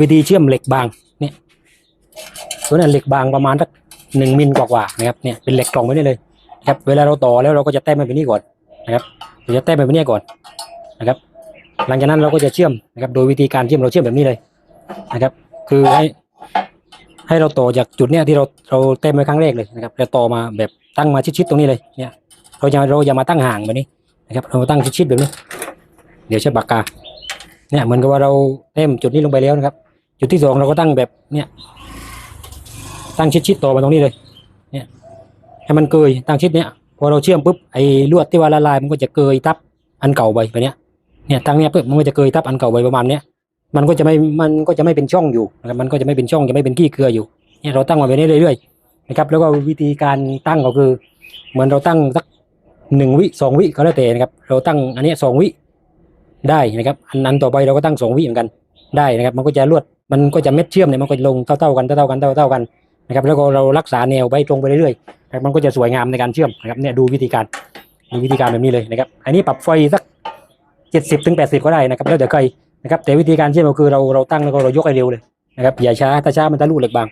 วิธีเชื่อมเหล็กบางเนี่ยตัวนั้เหล็กบางประมาณสักหนึ่งมิลกว่าๆนะครับเนี่ยเป็นเหล็กกล่องไว้นี่เลยนะครับเวลาเราต่อแล้วเราก็จะแต้มไปแบบนี้ก่อนนะครับเราจะแต้มไปแบบนี้ก่อนนะครับ หลังจากนั้นเราก็จะเชื่อมนะครับโดยวิธีการเชื่อมเราเชื่อมแบบนี้เลยนะครับ คือให้ให้เราต่อจากจุดเนี้ยที่เราเราเต็มไปครั้งแรกเลยนะครับแล้วต่อมาแบบตั้งมาชิดๆตรงนี้เลยเนี่ยเราจะเราอย่ามาตั้งห่างแบบนี้นะครับ เราตั้งชิดๆแบบนี้ เดี๋ยวใช้ปากกาเนี่ยเหมือนกับว่าเราเต็มจุดนี้ลงไปแล้วนะครับ จุดที่สองเราก็ตั้งแบบเนี่ย ตั้งชิดๆต่อมาตรงนี้เลย เนี่ย ให้มันเกยตั้งชิดเนี่ยพอเราเชื่อมปุ๊บไอ้ลวดที่ว่าละลายมันก็จะเกยทับอันเก่าไปแบบเนี้ยเนี่ยตั้งเนี้ยปุ๊บมันก็จะเกยทับอันเก่าไปประมาณเนี้ยมันก็จะไม่มันก็จะไม่เป็นช่องอยู่นะครับมันก็จะไม่เป็นช่องจะไม่เป็นขี้เกลืออยู่เนี่ยเราตั้งมาแบบนี้เรื่อยๆนะครับแล้วก็วิธีการตั้งก็คือ เหมือนเราตั้งสักหนึ่งวิสองวิก็แล้วแต่นะครับ เราตั้งอันนี้สองวิได้นะครับ อันนั้นต่อไปเราก็ตั้งสองวิเหมือนกัน ได้นะครับ มันก็จะลวดมันก็จะเม็ดเชื่อมเนี่ยมันก็จะลงเท่าๆกันเท่าๆกันเท่าๆกันนะครับแล้วก็เรารักษาแนวไว้ตรงไปเรื่อยๆนะครับมันก็จะสวยงามในการเชื่อมนะครับเนี่ยดูวิธีการดูวิธีการแบบนี้เลยนะครับ อันนี้ปรับไฟสักเจ็ดสิบถึงแปดสิบก็ได้นะครับ แล้วเดี๋ยวใครนะครับแต่วิธีการเชื่อมก็คือเราเราตั้งแล้วก็เรายกให้เร็วเลยนะครับอย่าช้าถ้าช้ามันจะลุเหล็กบาง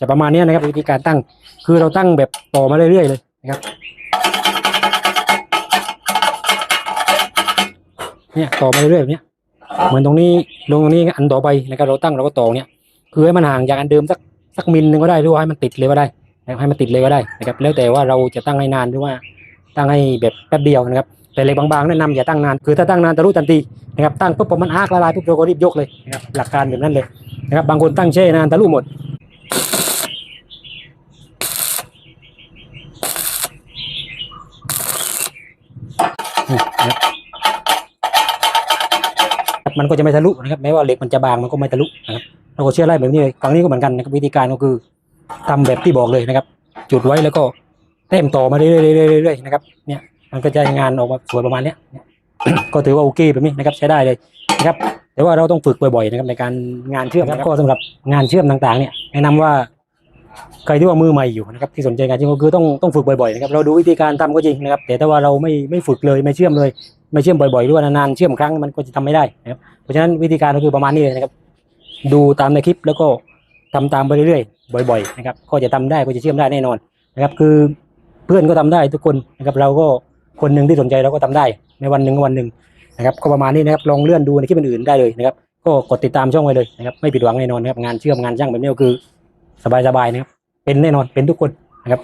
จะประมาณนี้นะครับวิธีการตั้ง คือเราตั้งแบบต่อมาเรื่อยๆเลยนะครับเนี่ยต่อมาเรื่อยๆแบบเนี้ยเหมือนตรงนี้ลงตรงนี้อันต่อไปนะครับเราตั้งเราก็ต่อเนี่ยคือให้มันห่างจากอันเดิมสักสักมิลหนึ่งก็ได้หรือว่าให้มันติดเลยก็ได้นะครับให้มันติดเลยก็ได้นะครับแล้วแต่ว่าเราจะตั้งให้นานหรือว่าตั้งให้แบบแป๊บเดียวนะครับแต่เหล็กบางๆแนะนำอย่าตั้งนานคือถ้าตั้งนานทะลุทันทีนะครับตั้งปุ๊บพอมันอาร์กละลายปุ๊บเราก็รีบยกเลยนะครับหลักการแบบนั้นเลยนะครับบางคนตั้งแช่นานทะลุหมด นะครับมันก็จะไม่ทะลุนะครับแม้ว่าเหล็กมันจะบางมันก็ไม่ทะลุนะครับเราก็เชื่อไล่แบบนี้เลยฝั่งนี้ก็เหมือนกันนะครับวิธีการก็คือทำแบบที่บอกเลยนะครับ จุดไว้แล้วก็เต็มต่อมาเรื่อยๆเรื่อยๆนะครับ เนี่ยมันก็จะงานออกมาสวยประมาณเนี้ยก็ถือว่าโอเคแบบนี้นะครับใช้ได้เลยนะครับแต่ว่าเราต้องฝึกบ่อยๆนะครับในการงานเชื่อมนะครับก็สำหรับงานเชื่อมต่างๆเนี่ยแนะนำว่า ใครที่ว่ามือใหม่อยู่นะครับที่สนใจงานเชื่อมก็คือต้องต้องฝึกบ่อยๆนะครับเราดูวิธีการทำก็จริงนะครับ แต่ถ้าว่าเราไม่ไม่ฝึกเลยไม่เชื่อมเลย ไม่เชื่อมบ่อยๆหรือว่านานๆเชื่อมครั้งมันก็จะทำไม่ได้นะครับเพราะฉะนั้นวิธีการก็คือประมาณนี้เลยนะครับ ดูตามในคลิปแล้วก็ทำตามไปเรื่อยๆ บ่อย ๆ นะครับ ก็จะทำได้ก็จะเชื่อมได้แน่นอนนะครับ คือเพื่อนก็ทำได้ทุกคนนะครับเราก็คนหนึ่งที่สนใจเราก็ทำได้ในวันหนึ่งวันหนึ่งนะครับก็ประมาณนี้นะครับลองเลื่อนดูในคลิปอื่นๆได้เลยนะครับ ก็กดติดตามช่องไว้เลยนะครับไม่ผิดหวังแน่นอนนะครับงานเชื่อมงานช่างแบบนี้ก็คือ สบายๆนะครับ เป็นแน่นอนเป็นทุกคนนะครับ